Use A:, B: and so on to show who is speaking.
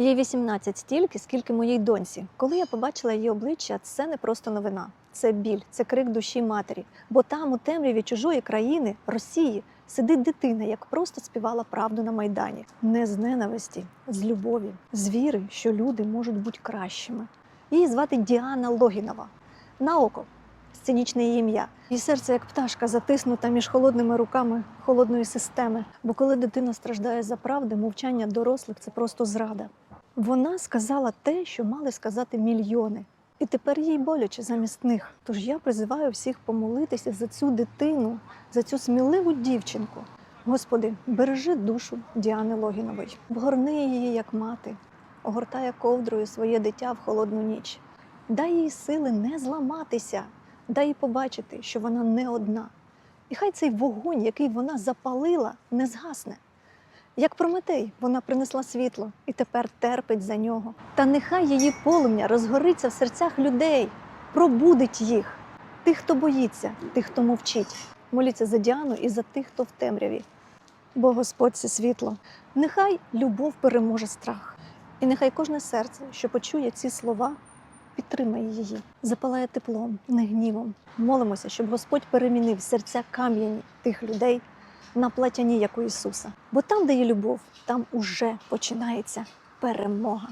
A: Їй 18 стільки, скільки моїй доньці. Коли я побачила її обличчя, це не просто новина. Це біль, це крик душі матері. Бо там, у темряві чужої країни, Росії, сидить дитина, як просто співала правду на майдані. Не з ненависті, з любові, з віри, що люди можуть бути кращими. Її звати Діана Логінова. На око сценічне її ім'я. Її серце, як пташка, затиснута між холодними руками холодної системи. Бо коли дитина страждає за правди, мовчання дорослих це просто зрада. Вона сказала те, що мали сказати мільйони. І тепер їй боляче замість них. Тож я призиваю всіх помолитися за цю дитину, за цю сміливу дівчинку. Господи, бережи душу Діани Логінової, вгорни її як мати, огортає ковдрою своє дитя в холодну ніч. Дай їй сили не зламатися, дай їй побачити, що вона не одна. І хай цей вогонь, який вона запалила, не згасне. Як Прометей, вона принесла світло і тепер терпить за нього. Та нехай її полум'я розгориться в серцях людей, пробудить їх, тих, хто боїться, тих, хто мовчить. Моліться за Діану і за тих, хто в темряві. Бо Господь це світло. Нехай любов переможе страх. І нехай кожне серце, що почує ці слова, підтримає її, запалає теплом, не гнівом. Молимося, щоб Господь перемінив серця кам'яні тих людей на платяні, як у Ісуса. Бо там, де є любов, там уже починається перемога.